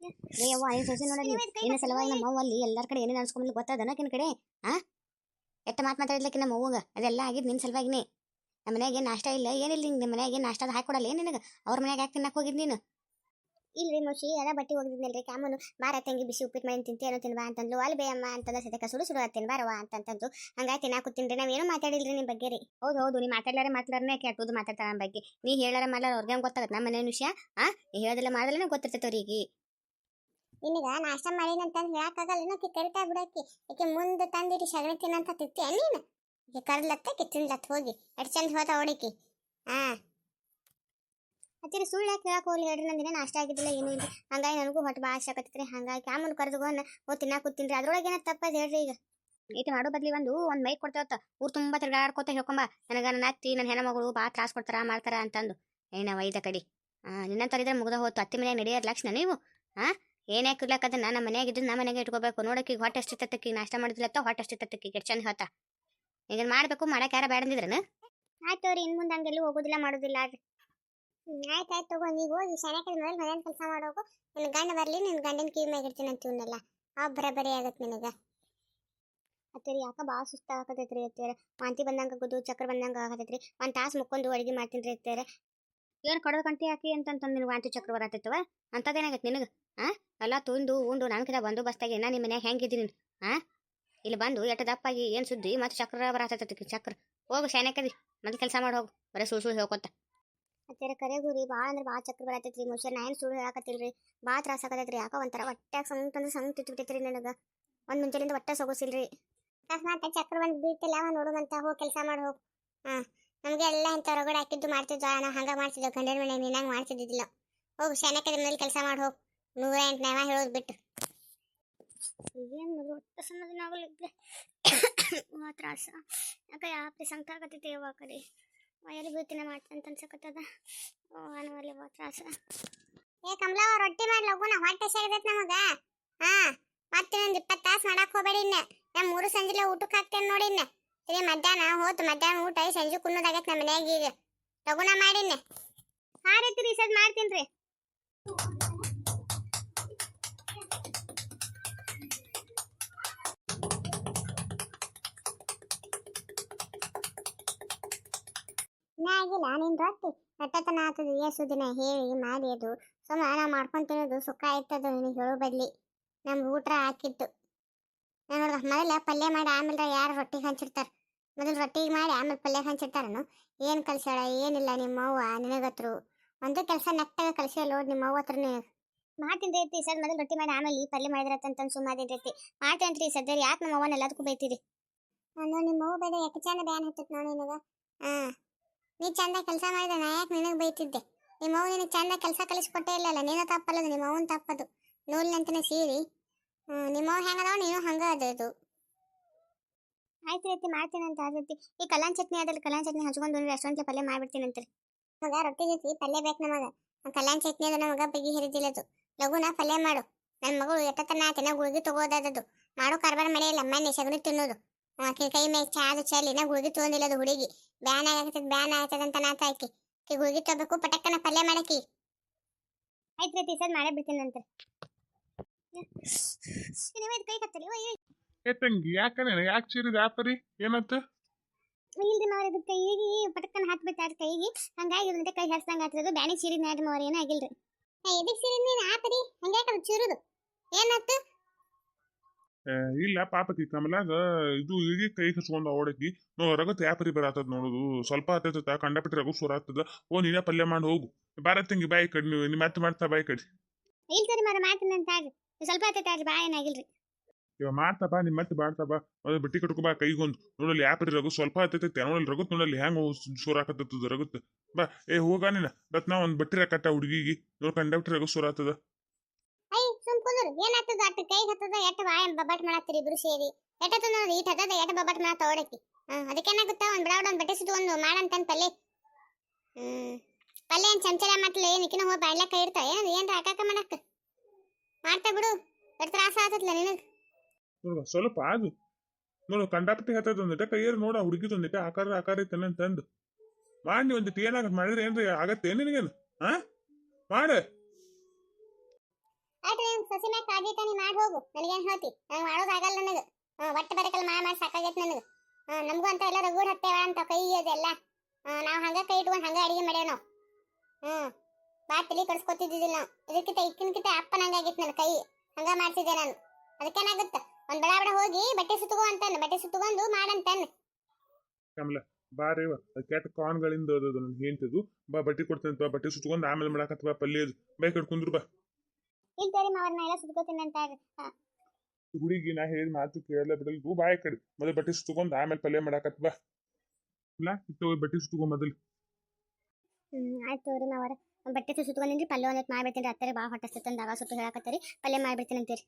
ಏ ಅವ್ವ ಐದು ಸೊಸೆ ನೋಡಲಿ ಇನ್ನ ಸಲುವಾಗಿ ನಮ್ಮ ಅವ್ವ ಅಲ್ಲಿ ಎಲ್ಲಾರ ಕಡೆ ಏನೇನು ಅನ್ಸ್ಕೊಂಡ್ಲಿ ಗೊತ್ತದ ಕಿನ್ ಕಡೆ? ಆ? ಎಟ್ಟ ಮಾತು ಮಾತಾಡ್ಲಿಕ್ಕೆ ನಮ್ಮ ಅವ್ವಗ? ಅದೆಲ್ಲ ಆಗಿದ್ ನಿನ್ ಸಲುವಾಗಿನೇ ನಮ್ಮ ಮನ್ಯಾಗ ನಾಷ್ಟ ಇಲ್ಲ ಏನಿಲ್ಲ ನಿಂಗೆ. ನಿಮ್ಮ ಮನ್ಯಾಗ ನಾಷ್ಟದ ಹಾಕೊಡಲ್ಲ ಏನು ನಿನಗ? ಅವ್ರ ಮನ್ಯಾಗ ಯಾಕೆ ತಿನ್ನಕ್ಕೆ ಹೋಗಿದ್ ನೀನು? ಇಲ್ರಿ ಮೋಶಿ ಅದ ಬಟ್ಟಿ ಹೋಗಿದ್ನಲ್ರಿ ಕಾಮನು ಬಾರ ತಂಗಿ ಬಿಸಿ ಉಪ್ಪಿಟ್ಟು ಮಾಡಿ ತಿಂತೇನೋ ತಿನ್ಬಾ ಅಂತಂದ್ಲು. ಅಲ್ಲಿ ಬೇಯಮ್ಮ ಅಂತಂದ ಸದಕ ಸುಡು ಸುಡು ಹತ್ತೇನು ಬಾರವ ಅಂತಂತಂದು. ಹಂಗಾಗಿ ನಾವ್ ನಾವೇನು ಮಾತಾಡಿಲ್ರಿ ನಿಮ್ ಬಗ್ಗೆ ರೀ ಹೌದು ಹೌದು ನೀ ಮಾತಾಡ್ಲಾರೆ ಮಾತಾಡ್ಲಾರನೆ ಕೇಳ್ತದ ಮಾತಾಡ್ತಾರ ನಮ್ಮ ಬಗ್ಗೆ? ನೀ ಹೇಳಾರ ಮಾಡ್ಲಾರ ಅವ್ರಿಗೆ ಗೊತ್ತಾಗತ್ತೆ ನಮ್ಮ ಮನೆ ವಿಷಯ? ಆ? ನೀ ಹೇಳೋದಿಲ್ಲ ಮಾಡಿದ್ರೆ ಗೊತ್ತಿರ್ತೈತೆ ಅವ್ರಿಗೆ. ನಿನಗ ನಾಷ್ಟ ಮಾಡಿನಂತಂದ್ ಹೇಳಕ್ಕಾಗಲ್ಲ ಆಕಿ ಕರಿತಾ ಬಿಡಾಕಿ. ಯಾಕೆ ಮುಂದೆ ತಂದಿರಿ ಸಗಣಿ ತಿನ್ನಂತ ತಿತ್ತಿ ನೀನು? ಈಗ ಕರ್ಲತ್ತ ತಿನ್ಲತ್ ಹೋಗಿ. ಎಡ್ ಚಂದ ಹೋದ ಹೊಡಿಕಿ ಹಾ ಹತ್ತಿರ ಸುಳ್ಳು ಯಾಕೆ ಹೇಳಕ್ ಹೋಗ್ಲಿ ಹೇಳ್ರಿ, ನಂದಿನ ನಾಷ್ಟ ಆಗಿದ್ದಿಲ್ಲ, ಏನೂ ಇಲ್ಲ. ಹಂಗಾಗಿ ನನಗೂ ಹೊಟ್ಟೆ ಭಾಳ ಆಕತ್ತೈತ್ರಿ ಹಂಗಾಗಿ ಕ್ಯಾಮನ್ ಕರೆದುಗೋನ ಓ ತಿನ್ನಾಕ ಕೂತಿನ್ರಿ ಅದ್ರೊಳಗೆ ಏನೋ ತಪ್ಪದ ಹೇಳ್ರಿ ಈಗ. ಈತ ಮಾಡೋ ಬದ್ಲಿ ಒಂದು ಒಂದು ಮೈಕ್ ಕೊಡ್ತೇವತ್ತ ಊರು ತುಂಬ ತಿರ್ಗಾಡ್ಕೋತ ಹೇಳ್ಕೊಂಬ. ನನಗ ನನ್ನ ಅತ್ತಿ, ನನ್ನ ಹೆಣ್ಮಗಳು ಭಾಳ ತ್ರಾಸ್ ಕೊಡ್ತಾರ, ಮಾಡ್ತಾರ ಅಂತಂದು. ಏನ ವೈದ ಕಡಿ. ಹಾಂ ನಿನ್ನಂತರಿದ್ರೆ ಮುಗ್ದ ಹೋತು. ಅತ್ತಿ ಮನ್ಯಾಗ ನಡೆಯೋದು ಲಕ್ಷಣ ನೀವು? ಹಾಂ ಏನ್ಯಾಕೆ ಅದನ್ನ ನಮ್ಮ ಮನ್ಯಾಗ ಇದ್ದು ನಮ್ಮ ಮನೆಗೆ ಇಟ್ಕೋಬೇಕು. ನೋಡಕ್ಕೆ ಈಗ ಹೊಟ್ಟೆ ಅಷ್ಟಿತ್ತಕ್ಕಿ ನಾಷ್ಟ ಮಾಡಿದ್ಲತ್ತ ಹೊಟ್ಟೆ ಅಷ್ಟಿತ್ತಕ್ಕಿ ಎಷ್ಟು ಚಂದ ಹೋತ ಈಗ ಮಾಡಬೇಕು ಮಾಡಕ್ಕೆ ಯಾರ ಬೇಡ ಅಂದಿದ್ರನ? ಆಯ್ತು ಅವ್ರಿ ಇನ್ ಮುಂದೆ ಹಂಗೆಲ್ಲೂ ಹೋಗುದಿಲ್ಲ, ಮಾಡೋದಿಲ್ಲ ಆಯ್ತು ಆಯ್ತು ತಗೋ, ನೀವು ಹೋಗಿ ಸೆನೆಕದ ಮೊದಲು ಮನೇಲಿ ಕೆಲಸ ಮಾಡೋಗು ನನ್ನ ಗಂಡ ಬರಲಿ ನಿನ್ನ ಗಂಡನ ಕಿವಿ ಮ್ಯಾಗ ಇಡ್ತೀನಿ ಅಂತ ಇವನ್ನೆಲ್ಲ ಆ ಬರಬರಿ ಆಗತ್ತೆ ನಿನಗ. ಅತ್ತೇರಿ ಯಾಕ ಭಾಳ ಸುಸ್ತ ಆಗತೈತ್ರಿ ಅತ್ತೇರ ವಾಂತಿ ಬಂದಂಗ ಆಗೋದು, ಚಕ್ರ ಬಂದಂಗ ಆಗತೈತ್ರಿ ಒಂದ್ ತಾಸ್ ಮುಕ್ಕೊಂಡು ಅಡಿಗೆ ಮಾಡ್ತೀನಿ ಅತ್ತೇರ ಏನ್ ಕಡದ ಕಂಟಿ ಹಾಕಿ ಅಂತಂತ ನಿನ್ ವಾಂತಿ ಚಕ್ರ ಬರತ್ತಿತ್ತವ ಅಂತದೇನಾಗತ್ ನಿನಗ? ಆ? ಎಲ್ಲ ತುಂದು ಉಂಡು ನನ್ಕಿದ ಬಂದು ಬಸ್ತಾಗಿ ನಾ ನಿಮ್ಮ ಮನ್ಯಾಗ ಹೆಂಗಿದ್ದೀನಿ ಆ? ಇಲ್ಲಿ ಬಂದು ಎಟ್ಟ ದಪ್ಪಾಗಿ ಏನ್ ಸುದ್ದಿ ಮತ್ತೆ ಚಕ್ರ ಬರತ್ತೈತಿ ಚಕ್ರ ಹೋಗು ಶಾನ್ಯಾಕದಿ ಮತ್ತೆ ಕೆಲಸ ಮಾಡಿ ಹೋಗು. ಬರೀ ಸುಳ್ಳು ಸುಳ್ಳು ಹೇಳ್ಕೊತ. ಅತ್ತೆರ ಕರೆ ಗುರಿ ಭಾಳ ಅಂದ್ರೆ ಬಾಳ ಚಕ್ರ ಬರತೈತ್ರಿ ಮುಷ್ಯ ನಾ ಏನು ಸುಳ್ಳು ಹೇಳಕತ್ತಿಲ್ರಿ? ಭಾಳ ತ್ರಾಸ ಆಗತೈತ್ರಿ. ಯಾಕೋ ಒಂಥರ ಹೊಟ್ಯಾಗ ಸಂಗ್ ತಂದು ಸಂಗ್ ಬಿಟ್ಟೈತ್ರಿ ನನಗ. ಒಂದ್ ಮುಂಚೆಲಿಂದ ಹೊಟ್ಟೆ ಸೊಗಸಿಲ್ರಿ. ಅಕಸ್ಮಾತ್ ಚಕ್ರ ಬಂದು ಬೀಳ್ತಿಲ್ಲ ನೋಡುವಂತ ಹೋಗಿ ಕೆಲಸ ಮಾಡಿ ಹೋಗು. ಹಾ ನಮಗೆ ಎಲ್ಲ ಇಂಥ ಹೊರಗಡೆ ಹಾಕಿದ್ದು ಮಾಡ್ತಿದ್ವ ನಾವು ಹಂಗ ಮಾಡ್ತಿದ್ವಿ ಗಂಡನ ಮನೆ ನೀನಂಗೆ ಮಾಡ್ತಿದ್ದಿಲ್ಲ ಹೋಗು ಶಾನಕದ ಮೇಲೆ ಕೆಲಸ ಮಾಡಿ ಹೋಗು. ನೂರ ಎಂಟು ನಾವ ಹೇಳೋದು ಬಿಟ್ಟು. ಏನು ಮೊದಲು ಹೊಟ್ಟೆ ಸಣ್ಣದಿನ ಆಗಲಿದ್ರೆ ಮಾತ್ರ ತ್ರಾಸ. ಯಾಕ ಯಾಕೆ ಸಂಕಟ ಆಗತೈತಿ ಯಾವ ಕಡೆ. ಎಲ್ಲಿ ಬೀಳ್ತೀನಿ ಮಾಡ್ತಂತ ಅನ್ಸಕತ್ತದ. ಅನುವಲ್ಲಿ ಭಾಳ ತ್ರಾಸ. ಏ ಕಮಲ ರೊಟ್ಟಿ ಮಾಡಿ ಲಗುನ. ಹೊಟ್ಟೆ ಸೇರಿದೈತೆ ನಮಗ. ಹಾ ಮತ್ತೆ ಇನ್ನೊಂದು ಇಪ್ಪತ್ತು ತಾಸು ಮಾಡಕ್ಕೆ ಹೋಗಬೇಡಿ ಇನ್ನ. ನಮ್ಮ ಮೂರು ಸಂಜೆಲೆ ಊಟಕ್ಕೆ ಹಾಕ್ತೇನೆ ನೋಡಿ ಇನ್ನ. ಸರಿ ಮಧ್ಯಾಹ್ನ, ಹೋತು ಮಧ್ಯಾಹ್ನ ಊಟ ಸಂಜೆ ಕುನ್ನೋದಾಗೈತೆ ನಮ್ಮ ಮನ್ಯಾಗ ಈಗ. ಲಗುನ ಮಾಡಿನ್ನ ಹಾರೈತಿ ರೀತಿ ಸದ್ ಮಾಡ್ತೀನಿ ರೀ. ಆಗಿಲ್ಲ, ನಿನ್ ರೊಟ್ಟಿ. ರಟ್ಟತನ ಆತದ ಏಸು ದಿನ ಹೇಳಿ, ಮಾಡಿ ಅದು. ಸುಮ್ಮ ನಾವು ಮಾಡ್ಕೊಂಡು ತಿನ್ನೋದು, ಸುಖ ಆಯ್ತದ, ನಿನಗೆ ಹೇಳೋ ಬದ್ಲಿ. ನಮ್ಗೆ ಊಟ ಹಾಕಿತ್ತು ನಾನು ಮೊದಲ ಪಲ್ಯ ಮಾಡಿ ಆಮೇಲೆ ಯಾರು ರೊಟ್ಟಿಗೆ ಹಂಚಿರ್ತಾರ ಮೊದಲು ರೊಟ್ಟಿ ಮಾಡಿ ಆಮೇಲೆ ಪಲ್ಯ ಹಂಚಿರ್ತಾರನು? ಏನು ಕಲ್ಸ್ಯಾಳ? ಏನಿಲ್ಲ ನಿಮ್ಮ ಅವ್ವ ನಿನಗತ್ರು. ಒಂದು ಕೆಲಸ ನೆಟ್ಟಾಗ ಕಲ್ಸ್ಯಾಳ ನೋಡಿ ನಿಮ್ಮ ಅವ್ವ ಹತ್ರನೇ. ಮಾಡ್ತೀನಿ ರೀ ಸರ್ ಮೊದಲು ರೊಟ್ಟಿ ಮಾಡಿ ಆಮೇಲೆ ಈ ಪಲ್ಯ ಮಾಡಿದ್ರತ್ತಂತ ಸುಮ್ಮನೆ ರೀತಿ ಮಾಡ್ತೇನೆ ರೀ ಸದ್ಯ ಯಾಕೆ ನಮ್ಮ ಅವ್ವನ ಎಲ್ಲದಕ್ಕೂ ಬೈತೀರಿ? ನಾನು ನಿಮ್ಮ ಅವ್ವ ಬೇಡ ಯಾಕೆ ಚಂದ ಬ್ಯಾನ್ ಹತ್ತತ್ ನೋಡಿ ನಿನಗ? ಹಾ ನೀ ಚಂದ ಕೆಲಸ ಮಾಡಿದ ನಾ ಯಾಕೆ ನಿನಗೆ ಬೈತಿದ್ದೆ? ನಿಮ್ಮ ಅವ್ವ ನಿನಗೆ ಚಂದ ಕೆಲಸ ಕಲಿಸ್ಕೊಟ್ಟೇ ಇಲ್ಲಲ್ಲ ನೀನು ತಪ್ಪಲ್ಲದು ನಿಮ್ಮ ಅವ್ವನ ತಪ್ಪದು. ನೂಲಿನಂತನೇ ಸೀರಿ. ನಿಮ್ಮವ್ವ ನಿಮ್ಮ ಅವ್ವ ಹೆಂಗದವ ನೀನು ಹಂಗ ಅದು ಆಯ್ತು ರೀತಿ ಮಾಡ್ತೀನಿ ಅಂತ ಆದೈತಿ ಈ ಕಲ್ಯಾಣ ಚಟ್ನಿ ಅದ್ರಲ್ಲಿ ಕಲ್ಯಾಣ ಚಟ್ನಿ ಹಚ್ಕೊಂಡು ರೆಸ್ಟೋರೆಂಟ್ಲೆ ಪಲ್ಯ ಮಾಡ್ಬಿಡ್ತೀನಿ ಅಂತೀರಿ. ಮಗ ರೊಟ್ಟಿ ಜೊತೆ ಪಲ್ಯ ಬೇಕು ನಮಗ. ಕಲ್ಯಾಣ ಚಟ್ನಿ ಅದ ನಮಗ ಬಗೆ ಹಿರಿದಿಲ್ಲದು ಲಘುನ ಪಲ್ಯ ಮಾಡು. ನನ್ನ ಮಗಳು ಎಟ್ಟತನ ಆತನ ಗುಳ್ಗಿ ತಗೋದದು ಮಾಡೋ ಕಾರ್ಬಾರ್ ಮನೆಯಲ್ಲ ಮನೆ ಸಗಣಿ ತಿನ್ನೋದು. ಆಕೆ ಕೈ ಮೇಲೆ ಚಾದು ಚಲಿ ನಾ ಗುಳ್ಗಿ ತಗೊಂಡಿಲ್ಲ ಅದು ಹುಡುಗಿ. ಬ್ಯಾನ್ ಆಗತ್ತದ ಬ್ಯಾನ್ ಆಗ್ತದ ಅಂತ ನಾತ ಆಕಿ ಈ ಗುಳಿಗೆ ತಗೋಬೇಕು ಪಟಕ್ಕನ ಪಲ್ಯ ಮಾಡಕಿ. ಆಯ್ತು ರೀತಿ ಸರ್ ಮಾಡೇ ಬಿಡ್ತೀನಿ ಅಂತೀರಿ ನೀವೇ ಕೈ ಕತ್ತಲಿ ಏ ತಂಗಿ ಯಾಕ ಯಾಕೆ ಚೀರಿದ ಆಪರಿ ಏನತ್ತ ಇಲ್ರಿ ಮಾವ್ರ ಇದು ಕೈಗೆ ಪಟಕ್ಕನ ಹಾಕ್ಬೇಕು ಬಿಟ್ಟಾರ ಕೈಗೆ. ಹಂಗಾಗಿ ಇದ್ರಂತೆ ಕೈ ಹರ್ಸ್ದಂಗ ಆಗ್ತದೆ ಬ್ಯಾನಿ ಸೀರಿ ನಾಡ್ರಿ ಮಾವ್ರ ಏನೂ ಆಗಿಲ್ರಿ. ಎದಕ್ ಸಿರಿ ನೀನ್ ಆಪರಿ ಹಂಗ್ಯಾಕ ಅದು ಚೀರುದು? ಏ, ಇಲ್ಲ ಪಾಪತಿ ಕಮಲಾಗ ಇದು ಈಗ ಕೈ ಹಚ್ಕೊಂಡ ಓಡಕಿ ನೋ ರಗತ್ ಯಾಪರಿ ಬರತ್ತದ ನೋಡುದು. ಸ್ವಲ್ಪ ಆತದ ಕಂಡಪಟ್ಟಿ ರಗು ಸುರ ಆಗ್ತದ. ಓ ನೀನೇ ಪಲ್ಯ ಮಾಡಿ ಹೋಗು. ಬಾರ ತಂಗಿ ಬಾಯಿ ಕಡಿ ನೀವು ನಿಮ್ಮ ಮತ್ತೆ ಮಾಡ್ತಾ ಬಾಯಿ ಕಡಿ. ಇಲ್ಲ ಸರಿ ಮಾರ ಮಾಡ್ತೀನಿ ಅಂತ ಸ್ವಲ್ಪ ಬಾಯಿ ಬಾ ಏನಾಗಿಲ್ರಿ. ಇವ ಮಾಡ್ತಪ್ಪ ನಿಮ್ಮ ಮತ್ತೆ ಮಾಡ್ತಾ ಬಾ. ಅದು ಬಿಟ್ಟಿ ಕಟ್ಕೊ ಬಾ, ಕೈಗೊಂದು. ನೋಡಲ್ಲಿ ಯಾಪರಿ ರಘು ಸ್ವಲ್ಪ ಆತೈತೆ ನೋಡಲ್ಲಿ ರಗುತ್ ನೋಡಲ್ಲಿ ಹೆಂಗ್ ಸುರ ಹಾಕತ್ತದ ರಗುತ್ ಬಾ, ಏ ಹೋಗ ನೀನ. ಬತ್ ನಾ ಒಂದ್ ಬಟ್ಟಿ ಕಟ್ಟ ಹುಡುಗಿಗೆ. ನೋಡ್ ಕಂಡಕ್ಟರ್ ರಗು ಸುರ ಆಗ್ತದ ಐ, ಸುಮ್ ಕುಂದ್ರು. ಏನಾಗ್ತದ ಅಟ್ಟ ಕೈ ಹತ್ತದ ಎಟ್ಟ ಬಾಯ ಬಬ್ಬಟ್ ಇಬ್ರು ಸೇರಿ. ಎಟ್ಟದ ನೋಡಿ ಈಟ್ ಹತ್ತದ ಎಟ್ಟ ಬಬ್ಬಟ್ ಮಾಡ ತೋಡಕ್ಕೆ ಹಾ ಒಂದು ಒಂದ್ ಬಿಡ ಒಂದು ಬಟ್ಟೆ ಸುತ್ತು ಒಂದು ಮಾಡಂತನ್ ಪಲ್ಲೆ. ಹ್ಮ್. ಪಲ್ಲೆ ಏನ್ ಚಮಚಲ ಮಾತಲ್ಲ ಏನಕ್ಕಿನ ಹೋಗಿ ಬಾಯ್ಲ ಕೈ ಏನ್ ಏನ್ ಹಾಕಾಕ ಮಾಡಕ್ಕ ಮಾಡ್ತಾ ಬಿಡು. ಎಟ್ ತ್ರಾಸ ಆತತ್ಲ ನಿನಗ್? ನೋಡುವ ಸ್ವಲ್ಪ ಆಗು ನೋಡು ಕಂಡಾಪಟ್ಟಿ ಹತ್ತದ ಒಂದಿಟ ಕೈಯಲ್ಲಿ ನೋಡ ಹುಡುಗಿ ಒಂದಿಟ ಆಕಾರ ಆಕಾರ ಐತೆ ಅಂತಂದು ಮಾಡಿ ಒಂದಿಟ್ಟು ಏನಾಗತ್ ಮಾಡಿದ್ರೆ ಏನ್ರಿ, ಆಗತ್ತೆ ನಿನಗೇನು? ಹಾ ಮಾಡ. ಸೊಸಿ ಮಾಡಿ ಹೋಗು. ನನಗೆ. ನನಗೆ. ನಮಗೂ ಅಂತ ಎಲ್ಲ ಅಂತ ಕೈ ಅದೆಲ್ಲ ಹಂಗ ಕೈ ಇಟ್ಕೊಂಡು ಹಂಗ ಅಡಿಗೆ ಇಕ್ಕಿನ್ಕಿಂತ ಅಪ್ಪನಂಗಾಗಿತ್ತು ನನ್ನ ಕೈ. ಹಂಗ ಮಾಡ್ತಿದ್ದೆ ನಾನು. ಅದಕ್ಕೇನಾಗುತ್ತ? ಒಂದ್ ಬಡ ಬಡ ಹೋಗಿ ಬಟ್ಟೆ ಸುತ್ತಗೋ ಅಂತಾನೆ ಬಟ್ಟೆ ಸುತ್ತಗೊಂಡು ಮಾಡಂತಾನೆ. ಕಮಲ ಬಾರಿ ಕೆಟ್ಟ ಕಾನ್ಗಳಿಂದ ಅದು ನನ್ನ ಹೇಳ್ತಿದ್ದು ಬಾ ಬಟ್ಟೆ ಕೊಡ್ತೇನೆ ಬಾ ಬಟ್ಟೆ ಸುತ್ಕೊಂಡು ಆಮೇಲೆ ಮಾಡಾಕತ್ತ ಬಾ ಪಲ್ಯ ಬೈಕ್ ಬೈ ಕಡ್ ಕುಂದ್ರು ಬಾ. ಇಲ್ಲ ತೋರಿ ಮಾವರ್ನ ಎಲ್ಲ ಸುತ್ಕೋತೀನಿ ಅಂತ ಹುಡುಗಿ ನಾ ಹೇಳಿದ ಮಾತು ಕೇಳಲ್ಲ ಬಿಡಲ್ದು ಬಾಯ್ ಕಡೆ. ಮೊದಲು ಬಟ್ಟೆ ಸುತ್ಕೊಂಡು ಆಮೇಲೆ ಪಲ್ಯ ಮಾಡಾಕತ್ತ ಬಾ. ಇಲ್ಲ ಇತ್ತು ಬಟ್ಟೆ ಸುತ್ಕೊಂಡ್ ಮೊದಲು. ಆಯ್ತು ತೋರಿ ಮಾವರ. ಬಟ್ಟೆ ಸುತ್ಕೊಂಡಿನ್ರಿ ಪಲ್ಯ ಒಂದೊತ್ತು ಮಾಡ್ಬಿಡ್ತೀನಿ. ಅತ್ತರೆ ಭಾಳ ಹೊಟ್ಟೆ ಸುತ್ತಂದಾಗ ಸುತ್ತು ಹೇಳಕತ್ತರಿ. ಪಲ್ಯ ಮಾಡ್ಬಿಡ್ತೀನಿ ಅಂತೀರಿ.